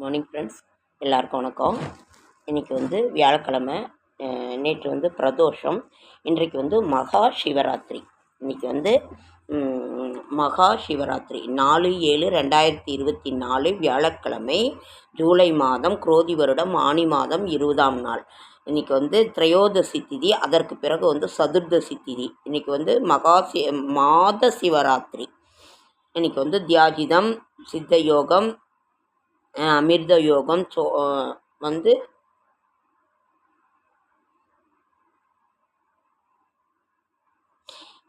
Morning friends எல்லாருக்கும் வணக்கம். இன்றைக்கி வந்து வியாழக்கிழமை நேற்று வந்து பிரதோஷம் இன்றைக்கு வந்து மகா சிவராத்திரி. இன்றைக்கி வந்து மகா சிவராத்திரி. நாலு ஏழு ரெண்டாயிரத்தி இருபத்தி நாலு வியாழக்கிழமை ஜூலை மாதம் குரோதி வருடம் ஆனி மாதம் இருபதாம் நாள். இன்றைக்கி வந்து திரையோதசி திதி அதற்கு பிறகு வந்து சதுர்தசி திதி. இன்றைக்கி வந்து மகா சி மாத சிவராத்திரி. இன்றைக்கி வந்து தியாஜிதம் சித்த யோகம் அமிர்த யோகம் சோ வந்து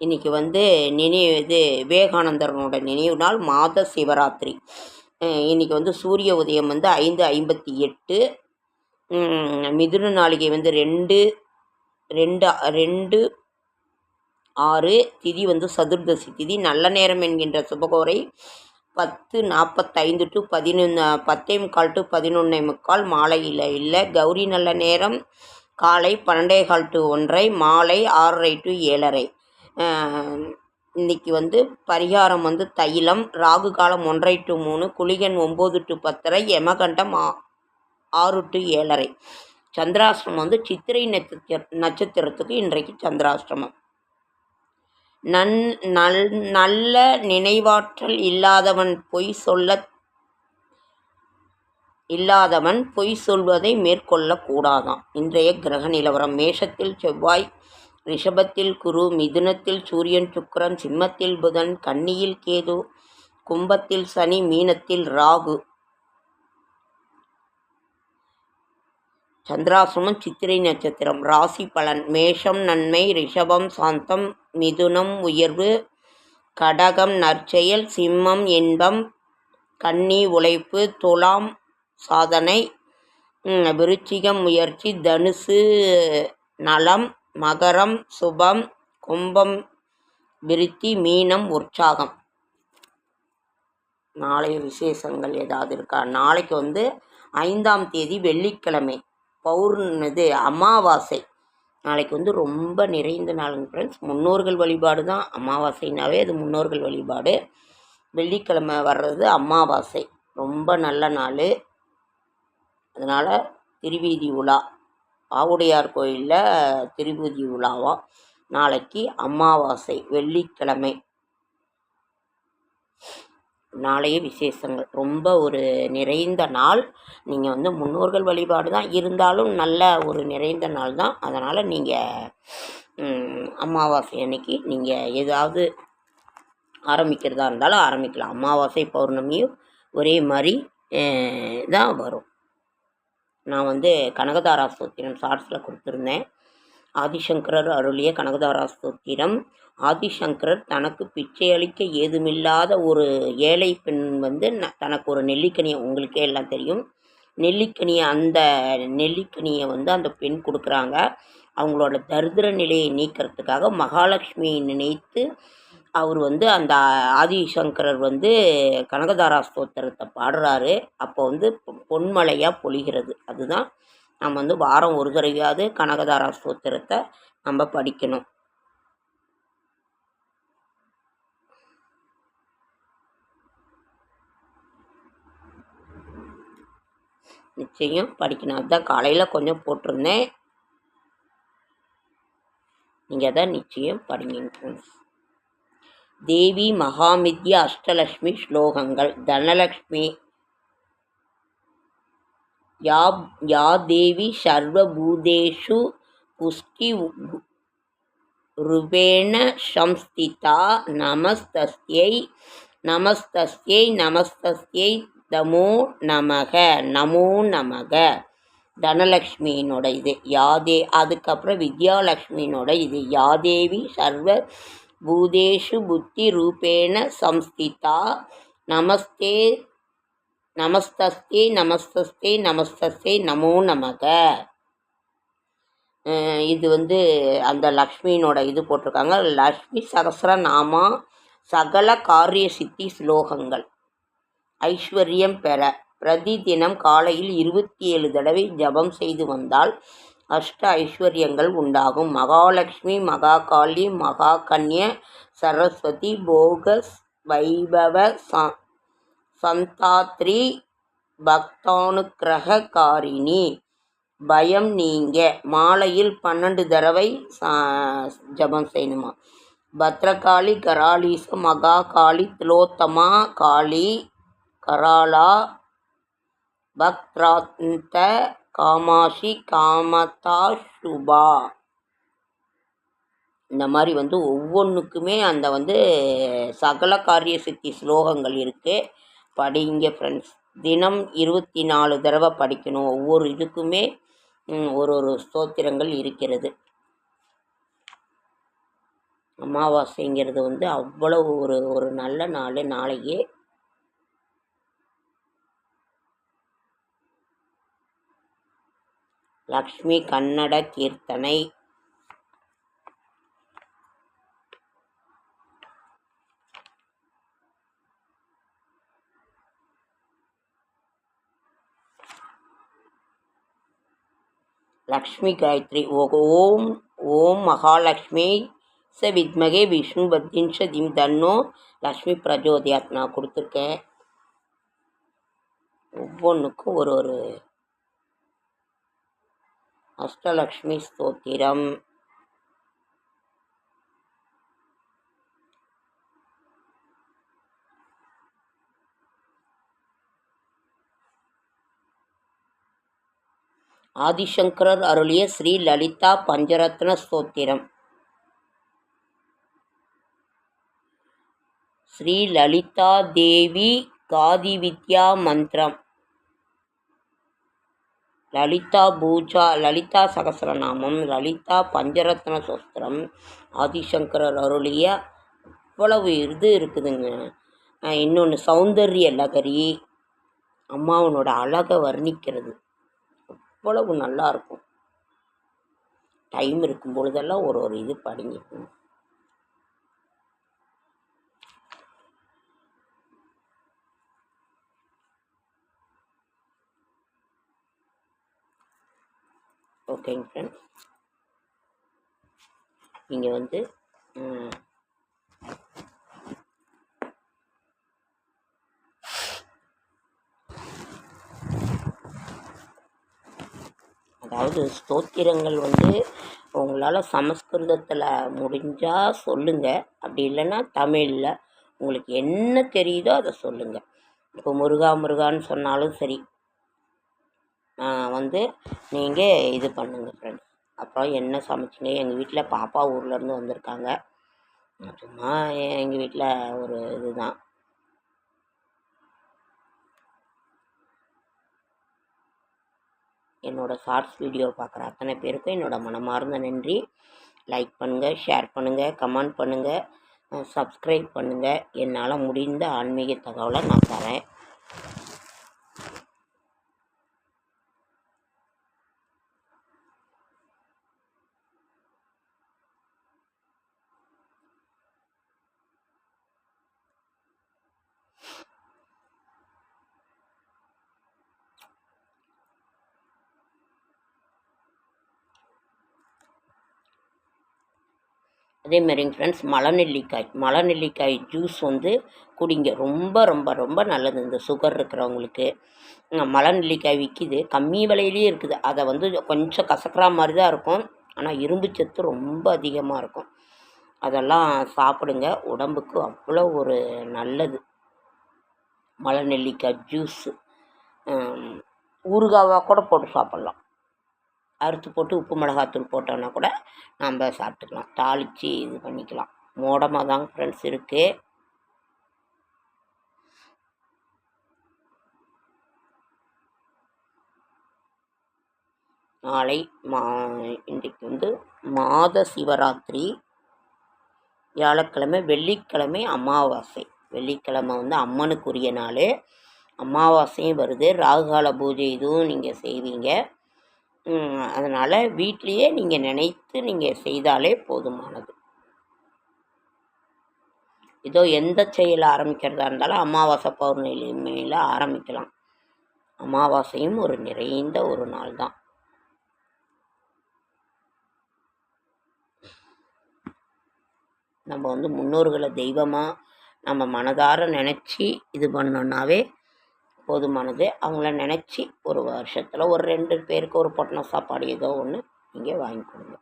இன்னைக்கு வந்து நினைவு இது விவேகானந்தரனோட நினைவு நாள் மாத சிவராத்திரி. இன்னைக்கு வந்து சூரிய உதயம் வந்து ஐந்து ஐம்பத்தி எட்டு. மிதுன நாளிகை வந்து ரெண்டு ரெண்டு ரெண்டு ஆறு திதி வந்து சதுர்தசி திதி. நல்ல நேரம் என்கின்ற சுபகோரை பத்து நாற்பத்தைந்து டு பதினொன்று பத்தே முக்கால் டு பதினொன்னே முக்கால் மாலையில் இல்லை. கௌரி நல்ல நேரம். காலை பன்னெண்டே கால் டு ஒன்றை மாலை ஆறரை டு ஏழரை. இன்றைக்கி இன்னைக்கு வந்து பரிகாரம் வந்து தைலம் ராகு காலம் ஒன்றரை டு மூணு குளிகன் ஒம்பது டு பத்தரை யமகண்டம் ஆ ஆறு டு ஏழரை. சந்திராஷ்டிரமம் வந்து சித்திரை நட்சத்திர நட்சத்திரத்துக்கு இன்றைக்கு சந்திராஷ்டிரமம் நன் நல் நல்ல நினைவாற்றல் இல்லாதவன் பொய் சொல்ல இல்லாதவன் பொய் சொல்வதை மேற்கொள்ளக்கூடாதாம் இன்றைய கிரக நிலவரம். மேஷத்தில் செவ்வாய் ரிஷபத்தில் குரு மிதுனத்தில் சூரியன் சுக்கரன் சிம்மத்தில் புதன் கன்னியில் கேது கும்பத்தில் சனி மீனத்தில் ராகு. சந்திராசிரமம் சித்திரை நட்சத்திரம். ராசி பலன். மேஷம் நன்மை. ரிஷபம் சாந்தம். மிதுனம் உயர்வு. கடகம் நற்செயல். சிம்மம் இன்பம். கன்னி உழைப்பு. துலாம் சாதனை. விருச்சிகம் முயற்சி. தனுசு நலம். மகரம் சுபம். கும்பம் விருத்தி. மீனம் உற்சாகம். நாளைய விசேஷங்கள் ஏதாவது இருக்கா? நாளைக்கு வந்து ஐந்தாம் தேதி வெள்ளிக்கிழமை. பௌர்ண இது அமாவாசை. நாளைக்கு வந்து ரொம்ப நிறைந்த நாளுங்க ஃப்ரெண்ட்ஸ் முன்னோர்கள் வழிபாடு தான். அமாவாசைனாவே அது முன்னோர்கள் வழிபாடு. வெள்ளிக்கிழமை வர்றது அமாவாசை. ரொம்ப நல்ல நாள். அதனால் திருவீதி உலா. ஆவுடையார் கோயிலில் திருவீதி உலாவாம் நாளைக்கு அமாவாசை வெள்ளிக்கிழமை. நாளையே விசேஷங்கள். ரொம்ப ஒரு நிறைந்த நாள். நீங்கள் வந்து முன்னோர்கள் வழிபாடு தான். இருந்தாலும் நல்ல ஒரு நிறைந்த நாள் தான். அதனால் நீங்கள் அமாவாசை அன்னைக்கு நீங்கள் ஏதாவது ஆரம்பிக்கிறதா இருந்தாலும் ஆரம்பிக்கலாம். அமாவாசை பௌர்ணமியும் ஒரே மாதிரி தான் வரும். நான் வந்து கனகதாரா சூத்திரம் ஷார்ட்ஸில் கொடுத்துருந்தேன். ஆதிசங்கரர் அருளிய கனகதாரா ஸ்தோத்திரம் ஆதிசங்கரர் தனக்கு பிச்சை அளிக்க ஏதுமில்லாத ஒரு ஏழை பெண் வந்து ந- தனக்கு ஒரு நெல்லிக்கனியை உங்களுக்கே எல்லாம் தெரியும். நெல்லிக்கனியை அந்த நெல்லிக்கனியை வந்து அந்த பெண் கொடுக்குறாங்க. அவங்களோட தரித்திர நிலையை நீக்கிறதுக்காக மகாலட்சுமியை நினைத்து அவர் வந்து அந்த ஆதிசங்கரர் வந்து கனகதாரா ஸ்தோத்திரத்தை பாடுறாரு. அப்போ வந்து பொ- பொழிகிறது. அதுதான் நம்ம வந்து வாரம் ஒரு தடவையாவது கனகதாரா சூத்திரத்தை நம்ம படிக்கணும். நிச்சயம் படிக்கணும். அதுதான் காலையில் கொஞ்சம் போட்டிருந்தேன். நீங்கள் தான் நிச்சயம் படிங்க ஃப்ரெண்ட்ஸ் தேவி மகாமித்ய அஷ்டலக்ஷ்மி ஸ்லோகங்கள். தனலக்ஷ்மி யா யா தேவி சர்வபூதேஷு புஷ்டி உ- ரூபேண சம்ஸ்திதா நமஸ்தஸ்தியை நமஸ்தஸ்யை நமஸ்தஸ்தியை தமோ நமக நமோ நமக. தனலக்ஷ்மியினோட இது யாதே அதுக்கப்புறம் வித்யாலக்ஷ்மியினோட இது யாதேவி சர்வ பூதேஷு புத்தி ரூபேண சம்ஸ்திதா நமஸ்தே நமஸ்தஸ்தே நமஸ்தஸ்தே நமஸ்தஸ்தே நமோ நமக. இது வந்து அந்த லக்ஷ்மியினோட இது போட்டிருக்காங்க. லக்ஷ்மி சகஸ்ரநாமா சகல காரிய சித்தி ஸ்லோகங்கள். ஐஸ்வர்யம் பெற. பிரதி தினம் காலையில் இருபத்தி ஏழு தடவை ஜபம் செய்து வந்தால் அஷ்ட ஐஸ்வர்யங்கள் உண்டாகும். மகாலட்சுமி மகாகாளி மகா கன்ய சரஸ்வதி போகஸ் வைபவ சா சந்தாத்ரி பக்தானுக்கிரககாரிணி பயம் நீங்க. மாலையில் பன்னெண்டு தடவை சா- ஜபம் செய்யணுமா? பத்ரகாளி கராளீச மகா காளி திலோத்தமா காளி கராளா பக்ராந்த காமாஷி காமதா சுபா. இந்த மாதிரி வந்து ஒவ்வொன்றுக்குமே அந்த வந்து சகல காரிய சித்தி ஸ்லோகங்கள் இருக்குது படிங்க ஃப்ரெண்ட்ஸ் தினம் இருபத்தி நாலு தடவை படிக்கணும். ஒவ்வொரு இதுக்குமே ஒரு ஒரு ஸ்தோத்திரங்கள் இருக்கிறது. அமாவாசைங்கிறது வந்து அவ்வளவு ஒரு ஒரு நல்ல நாள். நாளையே லக்ஷ்மி கன்னட கீர்த்தனை லக்ஷ்மி காயத்ரி. ஓம் ஓம் மகாலட்சுமி ச வித்மகே விஷ்ணு பத்தின் சதிம் திம் தன்னோ. லக்ஷ்மி பிரஜோதயாத் நான் கொடுத்துருக்கேன். ஒவ்வொன்றுக்கும் ஒரு ஒரு அஷ்டலக்ஷ்மி ஸ்தோத்திரம். ஆதிசங்கரர் அருளிய ஸ்ரீ லலிதா பஞ்சரத்ன ஸ்தோத்திரம். ஸ்ரீ லலிதா தேவி காதி வித்யா மந்திரம். லலிதா பூஜா லலிதா சகசரநாமம் லலிதா பஞ்சரத்ன சோஸ்திரம் ஆதிசங்கரர் அருளிய அவ்வளவு இது இருக்குதுங்க. இன்னொன்று சௌந்தர்ய லகரி அம்மாவனோட அழகை வர்ணிக்கிறது. அவ்வளவு நல்லாயிருக்கும் டைம் இருக்கும் பொழுதெல்லாம் ஒரு ஒரு இது படிங்க ஓகேங்க ஃப்ரெண்ட்ஸ் நீங்கள் வந்து அதாவது ஸ்தோத்திரங்கள் வந்து உங்களால் சமஸ்கிருதத்தில் முடிஞ்சால் சொல்லுங்கள் அப்படி இல்லைன்னா தமிழில் உங்களுக்கு என்ன தெரியுதோ அதை சொல்லுங்கள் இப்போ முருகா முருகான்னு சொன்னாலும் சரி. வந்து நீங்கள் இது பண்ணுங்கள் ஃப்ரெண்ட்ஸ் அப்புறம் என்ன சமைச்சிங்க? எங்கள் வீட்டில் பாப்பா ஊர்லேருந்து வந்திருக்காங்க. சும்மா எங்கள் வீட்டில் ஒரு இதுதான். என்னோடய ஷார்ட்ஸ் வீடியோ பார்க்குற அத்தனை பேருக்கும் என்னோடய மனமார்ந்த நன்றி. லைக் பண்ணுங்கள் ஷேர் பண்ணுங்கள் கமெண்ட் பண்ணுங்கள் சப்ஸ்கிரைப் பண்ணுங்கள் என்னால் முடிந்த ஆன்மீக தகவலை நான் தரேன். அதே மாதிரிங்க ஃப்ரெண்ட்ஸ் மலநெல்லிக்காய் மலநெல்லிக்காய் ஜூஸ் வந்து குடிங்க. ரொம்ப ரொம்ப ரொம்ப நல்லது. இந்த சுகர் இருக்கிறவங்களுக்கு. ம், மலநெல்லிக்காய் விற்கிது கம்மி விலையிலேயே இருக்குது. அதை வந்து கொஞ்சம் கசக்கிற மாதிரி தான் இருக்கும். ஆனால் இரும்பு சத்து ரொம்ப அதிகமாக இருக்கும். அதெல்லாம் சாப்பிடுங்க. உடம்புக்கு அவ்வளோ ஒரு நல்லது. மலநெல்லிக்காய் ஜூஸு ஊறுகாவாக கூட போட்டு சாப்பிட்லாம். அறுத்து போட்டு உப்பு மிளகாத்தூள் போட்டோன்னா கூட நம்ம சாப்பிட்டுக்கலாம். தாளித்து இது பண்ணிக்கலாம். மோடமாக தாங்க ஃப்ரெண்ட்ஸ் இருக்குது நாளை மா இன்றைக்கு வந்து மாத சிவராத்திரி. வியாழக்கிழமை வெள்ளிக்கிழமை அமாவாசை. வெள்ளிக்கிழமை வந்து அம்மனுக்குரிய நாள். அமாவாசையும் வருது. ராகுகால பூஜை இதுவும் நீங்கள் செய்வீங்க. அதனால் வீட்டிலையே நீங்கள் நினைத்து நீங்கள் செய்தாலே போதுமானது. இதோ எந்த செயல் ஆரம்பிக்கிறதா இருந்தாலும் அமாவாசை பௌர்ணமியில் ஆரம்பிக்கலாம். அமாவாசையும் ஒரு நிறைந்த ஒரு நாள் தான். நம்ம வந்து முன்னோர்களை தெய்வமாக நம்ம மனதார நினச்சி இது பண்ணோன்னாவே போதுமானது. அவங்கள நினச்சி ஒரு வருஷத்தில் ஒரு ரெண்டு பேருக்கு ஒரு பொட்டணம் சாப்பாடு ஏதோ ஒன்று நீங்கள் வாங்கி கொடுங்க.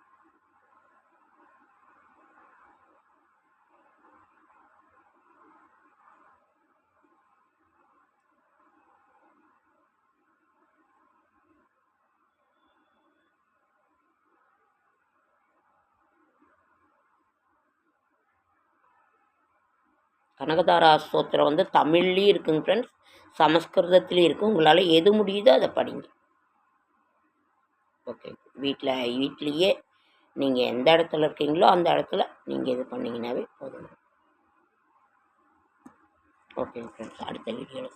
கனகதாரா ஸ்தோத்திரம் வந்து தமிழ்லேயும் இருக்குங்க ஃப்ரெண்ட்ஸ் சமஸ்கிருதத்துலேயும் இருக்குது உங்களால் எது முடியுதோ அதை படிங்க. ஓகே வீட்டில் வீட்லேயே நீங்கள் எந்த இடத்துல இருக்கீங்களோ அந்த இடத்துல நீங்கள் இது பண்ணிங்கனாவே போதும் ஓகே ஃப்ரெண்ட்ஸ் அடுத்த வீடியோவில்